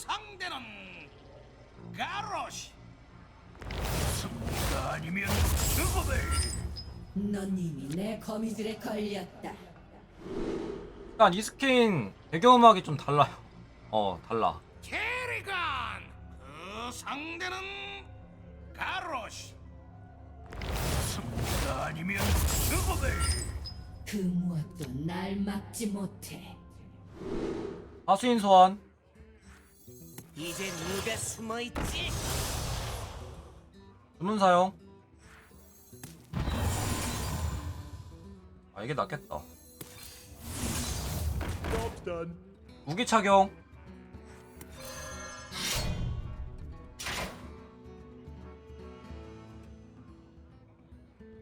상대는 가로시. 승리가 아니면 죽음을 넌 이미 내 거미줄에 걸렸다. 일단 이 스킨 배경음악이 좀 달라요. 어 달라. 캐리건. 그 상대는 가로시. 승리가 아니면 죽음을 그 무엇도 날 막지 못해. 하수인 소환. 이제 누가 숨어 있지? 주문 사용. 아 이게 낫겠다. 무기 착용.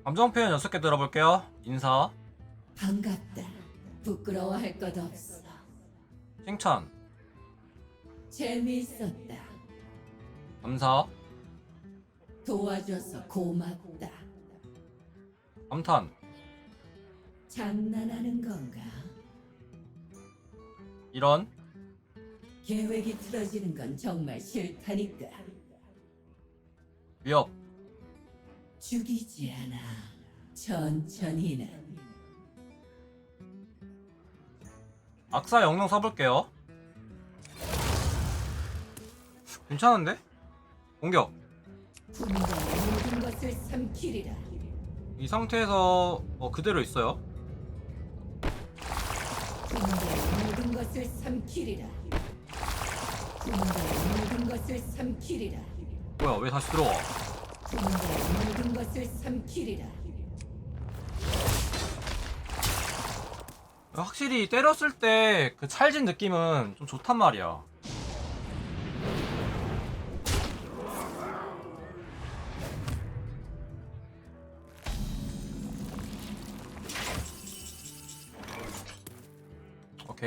감정 표현 6개 들어볼게요. 인사, 반갑다. 부끄러워할 것 없어. 칭찬, 재미있었다. 감사, 도와줘서 고맙다. 감탄, 장난하는 건가? 이런, 계획이 틀어지는 건 정말 싫다니까. 위협, 죽이지 않아. 천천히는. 악사 영능 써볼게요. 괜찮은데? 공격. 이 상태에서 어, 그대로 있어요. 뭐야, 왜 다시 들어와? 확실히 때렸을 때 그 찰진 느낌은 좀 좋단 말이야.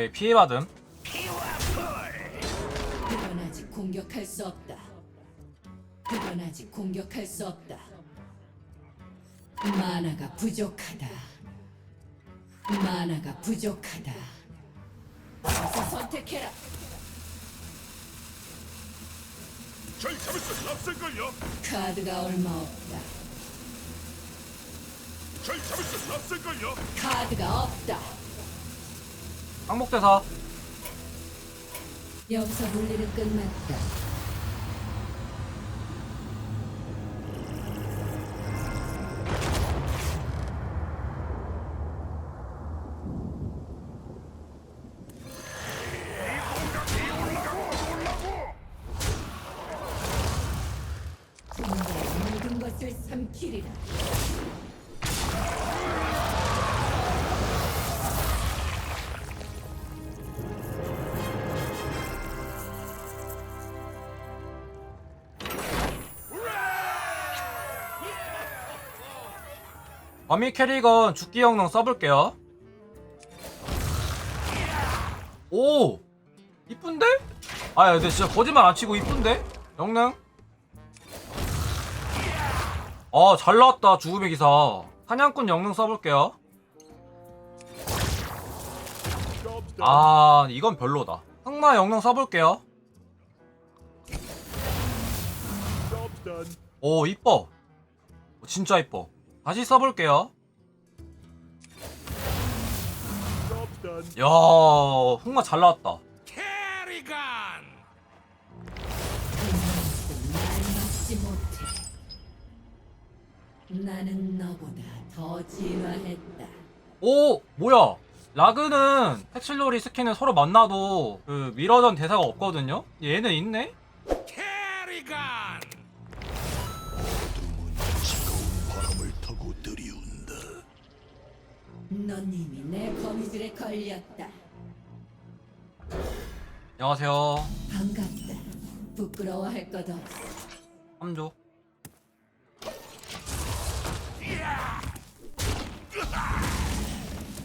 오케이 피해 받음 그건 아직 공격할 수 없다. 그건 아직 공격할 수 없다. 만화가 부족하다. 만화가 부족하다. 어서 선택해라. 절 잡을 수 없을걸요 카드가 얼마 없다. 절 잡을 수 없을걸요 카드가 없다. 항목대사 여기서 물리는 끝났다. 삼키리라. 범위 캐릭은 죽기 영능 써볼게요. 오! 이쁜데? 아 근데 진짜 거짓말 안 치고 이쁜데? 영능? 아 잘 나왔다 죽음의 기사. 사냥꾼 영능 써볼게요. 아 이건 별로다. 흑마 영능 써볼게요. 오 이뻐. 진짜 이뻐 다시 써볼게요. 야 흑마 잘 나왔다. 나는 너보다 더 진화했다. 오 뭐야? 라그는 패칠로리 스킨은 서로 만나도 그 미러전 대사가 없거든요? 얘는 있네 넌 이미 내 거미줄에 걸렸다. 안녕하세요 반갑다. 부끄러워할 것 없어. 3조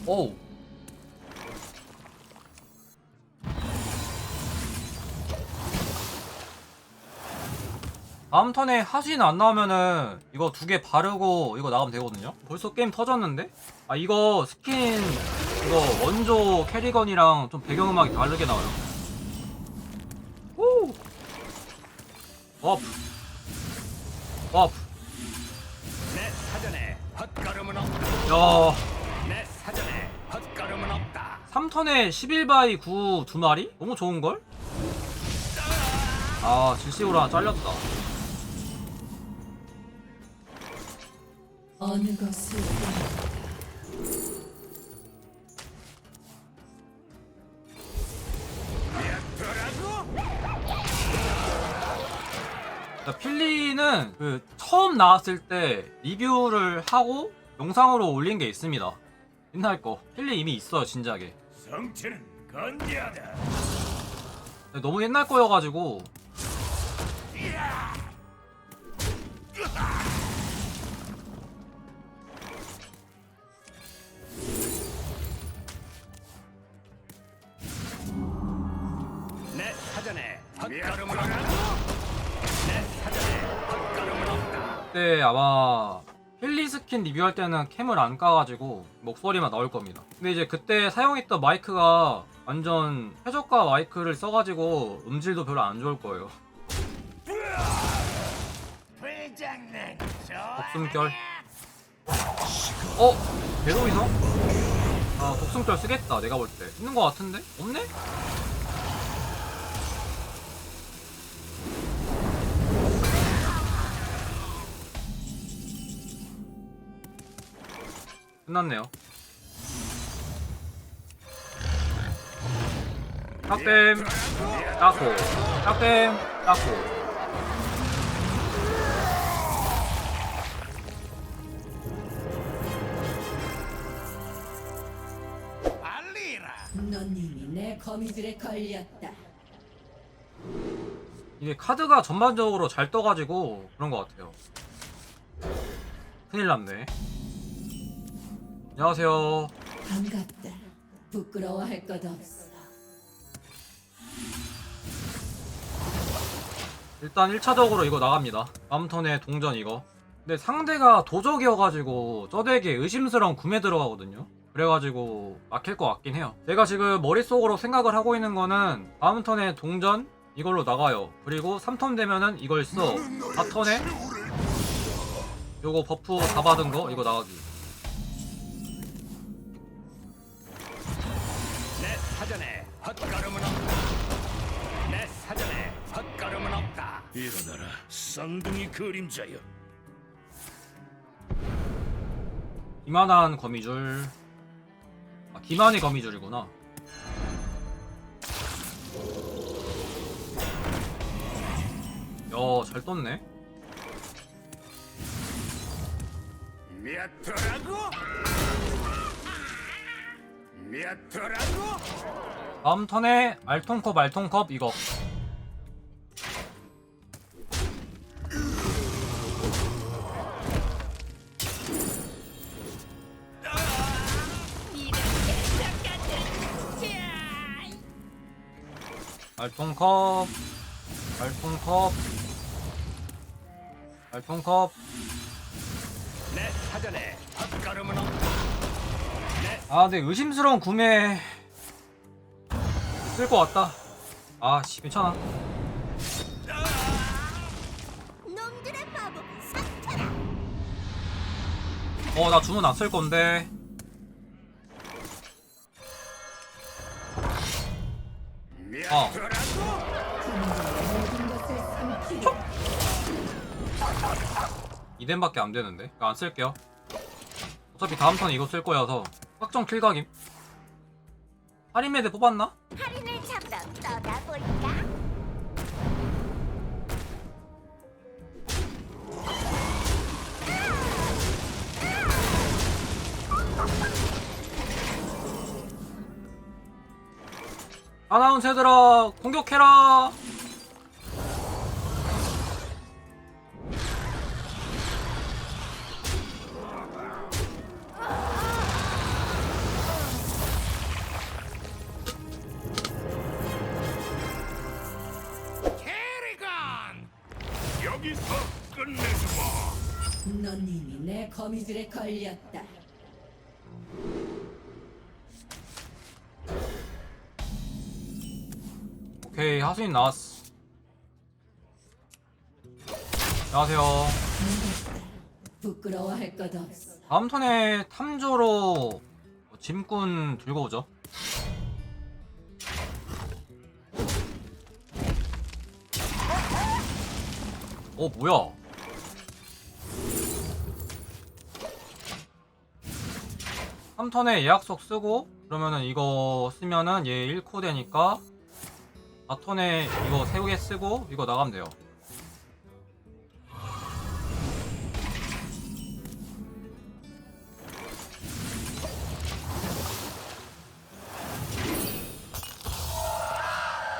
오 다음 턴에 하수인 안 나오면은 이거 두 개 바르고 이거 나가면 되거든요 벌써 게임 터졌는데? 아 이거 스킨 이거 원조 캐리건이랑 좀 배경음악이 다르게 나와요 오 헛걸음은 없다. 야 내 사전에 헛걸음은 없다. 3턴에 11바이 9 두 마리? 너무 좋은걸? 아 질식으로 하나 잘렸다 어느 것을. 자, 필리는 그 처음 나왔을 때 리뷰를 하고 영상으로 올린 게 있습니다 옛날 거 필리 이미 있어요 진작에 성체는 건재하다. 근데 너무 옛날 거여가지고 헛걸음은 없다. 내 사전에 헛걸음은 없다. 그때 아마 필리 스킨 리뷰할 때는 캠을 안 까가지고 목소리만 나올 겁니다. 근데 이제 그때 사용했던 마이크가 완전 최저가 마이크를 써가지고 음질도 별로 안 좋을 거예요. 독숨결. 어? 배도이서? 아 독숨결 쓰겠다 내가 볼 때. 있는 거 같은데? 없네? 끝났네요. 깎고, 깍댐, 깎고. 알리라 넌 이미 내 거미줄에 걸렸다. 이게 카드가 전반적으로 잘 떠가지고 그런 것 같아요. 큰일 났네. 안녕하세요. 반갑다. 부끄러워할 것 없어. 일단 1차적으로 이거 나갑니다. 다음 턴에 동전 이거. 근데 상대가 도적이어가지고 저덱에 의심스러운 구매 들어가거든요. 그래가지고 막힐 것 같긴 해요. 제가 지금 머릿속으로 생각을 하고 있는 거는 다음 턴에 동전 이걸로 나가요. 그리고 3턴 되면은 이걸 써. 4턴에 요거 버프 다 받은 거 이거 나가기. 헛걸음은 없다. 내 사전에 헛걸음은 없다. 일어나라, 쌍둥이 그림자여. 기만한 거미줄. 아, 기만이 거미줄이구나. 야, 잘 떴네. 몇 도라고? 몇 도라고? 다음 턴에 알통컵 알통컵 이거. 알통컵 알통컵 알통컵 내 사전에 없다. 내아 근데 의심스러운 구매 쓸 것 같다. 아 씨 괜찮아. 놈들의 마법 삭혀라. 어 나 주문 안 쓸 건데. 몇 어. 삼키고 이덴밖에 안 되는데? 이거 안 쓸게요. 어차피 다음 턴 이거 쓸 거여서 확정 킬각임 할인메드 뽑았나? 할인을 잡으러 떠나볼까? 아나운 새들아 공격해라 넌 이미 내 거미줄에 걸렸다. 오케이 하수인 나왔어 안녕하세요. 부끄러워할 것 없어. 다음 턴에 탐조로 짐꾼 들고 오죠. 어 뭐야? 삼턴에 예약석 쓰고 그러면은 이거 쓰면은 얘 1코 되니까 4턴에 이거 3개 쓰고 이거 나가면 돼요.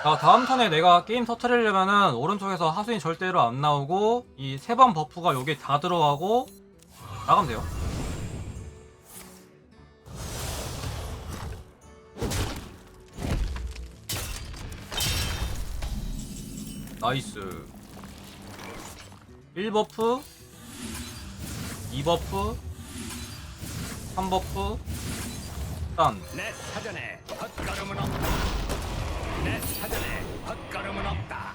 자 다음 턴에 내가 게임 터트리려면은 오른쪽에서 하수인 절대로 안 나오고 이 세 번 버프가 여기 다 들어가고 나가면 돼요 나이스. 1버프 2버프 3버프 딴. 내 사전에 헛걸음은 없다. 내 사전에 헛걸음은 없다.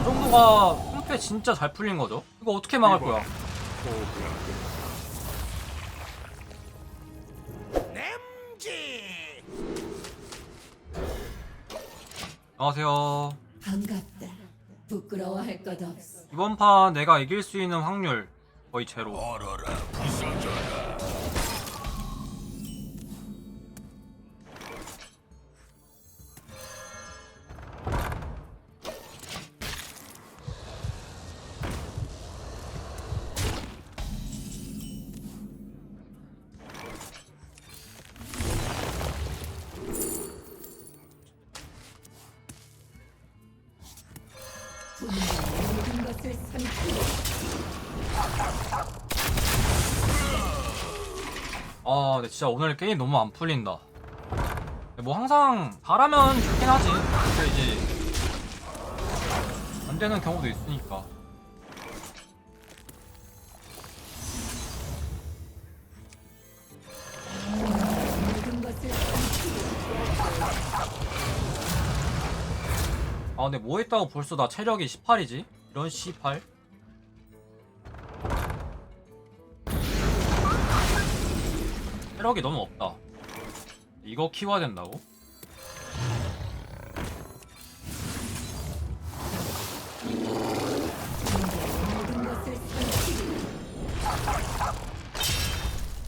이 정도가 홈페 진짜 잘 풀린 거죠? 이거 어떻게 막을 거야? 냄지. 안녕하세요 반갑다. 부끄러워할 것 없어. 이번 판 내가 이길 수 있는 확률 거의 제로. 얼어라. 근데 진짜 오늘 게임 너무 안 풀린다. 뭐 항상 잘하면 좋긴 하지. 근데 이제 안 되는 경우도 있으니까. 아, 근데 뭐 했다고 벌써 나 체력이 18이지? 이런 18? 체력이 너무 없다. 이거 키워야 된다고?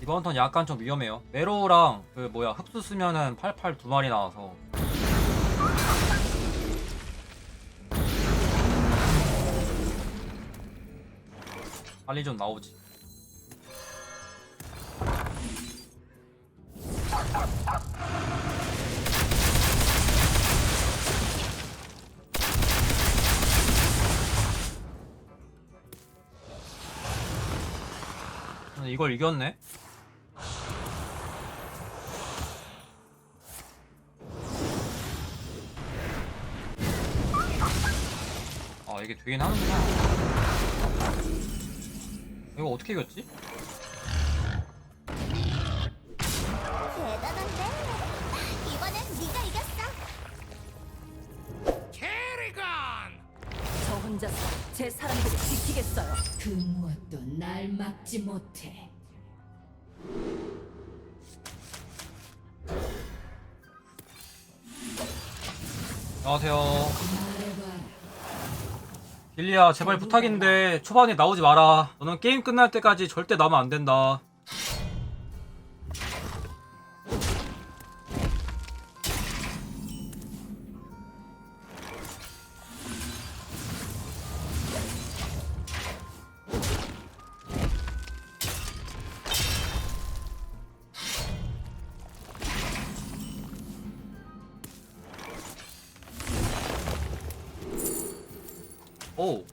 이번 턴 약간 좀 위험해요. 메로우랑 그 뭐야 흑수 쓰면은 88 두 마리 나와서 빨리 좀 나오지. 근데 이걸 이겼네? 아 이게 되긴 하는구나 이거 어떻게 이겼지? 혼자서 제 사람들을 지키겠어요. 그 무엇도 날 막지 못해. 안녕하세요. 길리야 제발 부탁인데 초반에 나오지 마라 너는 게임 끝날 때까지 절대 나오면 안 된다 오.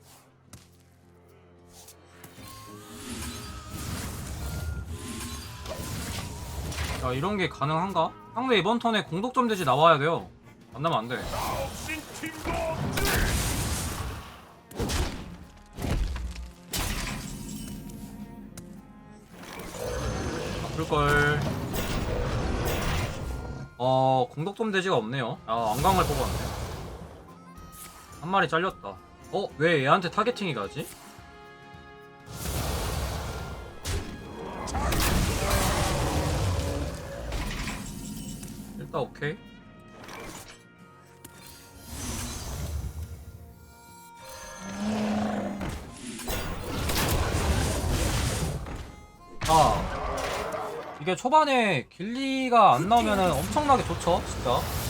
야 이런 게 가능한가? 상대 이번 턴에 공독점 대지 나와야 돼요. 안 나면 안돼. 없인 팀도 없지. 그럴걸. 어 공독점 대지가 없네요. 아 안강을 뽑았네. 한 마리 잘렸다 어? 왜 얘한테 타겟팅이 가지? 일단 오케이 아 이게 초반에 길리가 안 나오면은 엄청나게 좋죠 진짜